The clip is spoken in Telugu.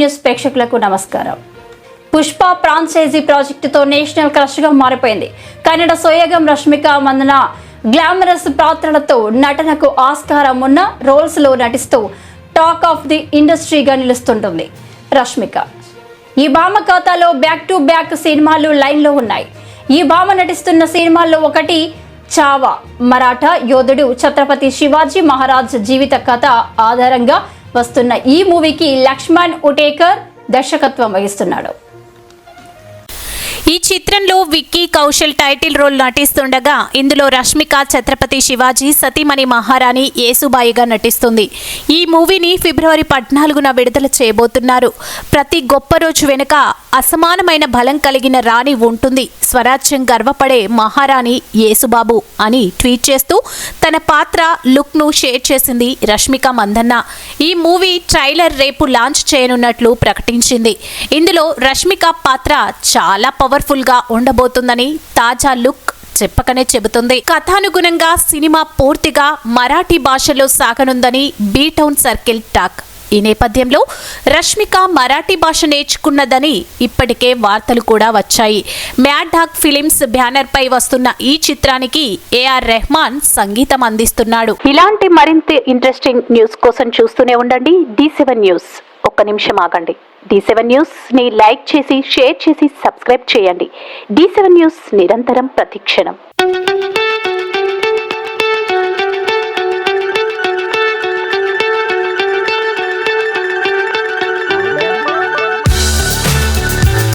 న్యూస్ ప్రేక్షకులకు నమస్కారం. పుష్ప ఫ్రాంచైజీ ప్రాజెక్టుతో నేషనల్ క్రష్గా మారిపోయింది. కన్నడ సోయగం రష్మిక మందన గ్లామరస్ పాత్రలతో నటనకు ఆస్కారం ఉన్న రోల్స్లో నటిస్తూ టాక్ ఆఫ్ ది ఇండస్ట్రీగా నిలుస్తుంటుంది రష్మిక. ఈ భామ ఖాతాలో బ్యాక్ టు బ్యాక్ సినిమాలు లైన్లో ఉన్నాయి. ఈ భామ నటిస్తున్న సినిమాల్లో ఒకటి చావా మరాఠా యోధుడు ఛత్రపతి శివాజీ మహారాజ్ జీవిత కథ ఆధారంగా వస్తున్న ఈ మూవీకి లక్ష్మణ్ ఉటేకర్ దర్శకత్వం వహిస్తున్నాడు. ఈ చిత్రంలో విక్కీ కౌశల్ టైటిల్ రోల్ నటిస్తుండగా ఇందులో రష్మిక ఛత్రపతి శివాజీ సతీమణి మహారాణి యేసుబాయిగా నటిస్తుంది. ఈ మూవీని ఫిబ్రవరి పద్నాలుగున విడుదల చేయబోతున్నారు. ప్రతి గొప్ప రోజు వెనుక అసమానమైన బలం కలిగిన రాణి ఉంటుంది. స్వరాజ్యం గర్వపడే మహారాణి యేసుబాబు అని ట్వీట్ చేస్తూ తన పాత్ర లుక్ను షేర్ చేసింది రష్మిక మందన్న. ఈ మూవీ ట్రైలర్ రేపు లాంచ్ చేయనున్నట్లు ప్రకటించింది. ఇందులో రష్మిక పాత్ర చాలా పవర్ఫుల్గా ఉండబోతుందని తాజా లుక్ చెప్పకనే చెబుతుంది. కథానుగుణంగా సినిమా పూర్తిగా మరాఠీ భాషలో సాగనుందని బీటౌన్ సర్కిల్ టాక్ ఈ నేపథ్యంలో రష్మిక మరాఠీ భాష నేర్చుకున్నదని ఇప్పటికే వార్తలు కూడా వచ్చాయి. మ్యాడ్ డాగ్ ఫిలిమ్స్ బ్యానర్ పై వస్తున్న ఈ చిత్రానికి ఏఆర్ రెహమాన్ సంగీతం అందిస్తున్నాడు. ఇలాంటి మరింత ఇంట్రెస్టింగ్ న్యూస్ కోసం చూస్తూనే ఉండండి. D seven news. ఒక్క నిమిషం ఆగండి. డి సెవెన్ న్యూస్ని లైక్ చేసి షేర్ చేసి సబ్స్క్రైబ్ చేయండి. డి సెవెన్ న్యూస్ నిరంతరం ప్రతిక్షణం.